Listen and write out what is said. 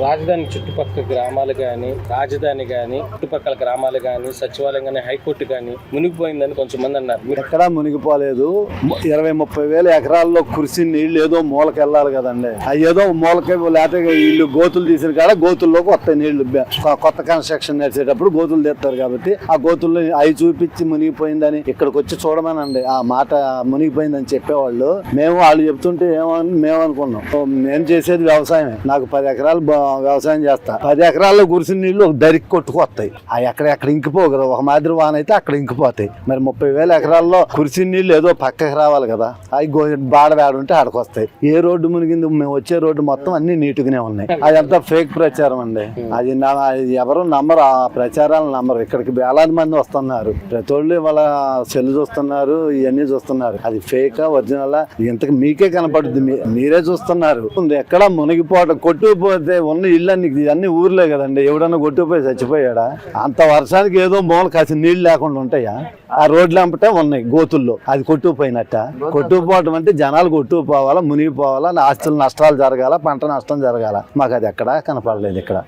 రాజధాని చుట్టుపక్కల గ్రామాలు కానీ రాజధాని కానీ చుట్టుపక్కల గ్రామాలు కానీ సచివాలయం కానీ హైకోర్టు కానీ మునిగిపోయిందని కొంచెం మంది అన్నారు. ఎక్కడా మునిగిపోలేదు. ఇరవై ముప్పై వేల ఎకరాల్లో కురిసి నీళ్ళు ఏదో మూలకి వెళ్ళాలి కదండి. ఏదో మూలకి లేకపోతే వీళ్ళు గోతులు తీసిన కాడ గోతుల్లోకి వస్తాయి నీళ్ళు కొత్త కన్స్ట్రక్షన్ నడిచేటప్పుడు గోతులు తీస్తారు కాబట్టి ఆ గోతుల్లో అవి చూపించి మునిగిపోయిందని ఇక్కడికి వచ్చి చూడమనండి. ఆ మాట మునిగిపోయిందని చెప్పేవాళ్ళు. మేము వాళ్ళు చెప్తుంటే ఏమని మేము అనుకున్నాం మేము నేను చేసేది వ్యవసాయమే. నాకు పది ఎకరాలు వ్యవసాయం చేస్తా. పది ఎకరాల్లో కురిసిన నీళ్ళు ఒక దరికి కొట్టుకొస్తాయి. ఆ ఎక్కడ ఎక్కడ ఇంకిపోవు కదా ఒక మాదిరి వాన అయితే అక్కడ ఇంకిపోతాయి. మరి ముప్పై వేల ఎకరాల్లో కురిసిన నీళ్ళు ఏదో పక్కకి రావాలి కదా. అవి గో బాడ ఉంటే ఆడకొస్తాయి. ఏ రోడ్డు మునిగింది? మేము వచ్చే రోడ్డు మొత్తం అన్ని నీట్గానే ఉన్నాయి. అదంతా ఫేక్ ప్రచారం అండి. అది నా- ఎవరు నమ్మరు. ఆ ప్రచారాలు నమ్మరు. ఇక్కడికి వేలాది మంది వస్తున్నారు. ప్రతి వాళ్ళు వాళ్ళ సెల్ చూస్తున్నారు ఇవన్నీ చూస్తున్నారు. అది ఫేకా ఒరిజినల్ ఇంతకు మీకే కనపడుద్ది. మీరే చూస్తున్నారు. ఎక్కడ మునిగిపోవడం కొట్టుకుపోతే ఉన్న ఇళ్ళన్ని అన్ని ఊర్లే కదండి. ఎవడన్నా కొట్టుకుపోయి చచ్చిపోయాడా? అంత వర్షానికి ఏదో మూల కాసి నీళ్ళు లేకుండా ఉంటాయా? ఆ రోడ్లు అంపటే ఉన్నాయి గోతుల్లో. అది కొట్టుకుపోయినట్ట. కొట్టుకుపోవటం అంటే జనాలు కొట్టుకుపోవాలా మునిగిపోవాలా ఆస్తులు నష్టాలు జరగాల పంట నష్టం జరగాల. మాకు అది ఎక్కడా కనపడలేదు ఇక్కడ.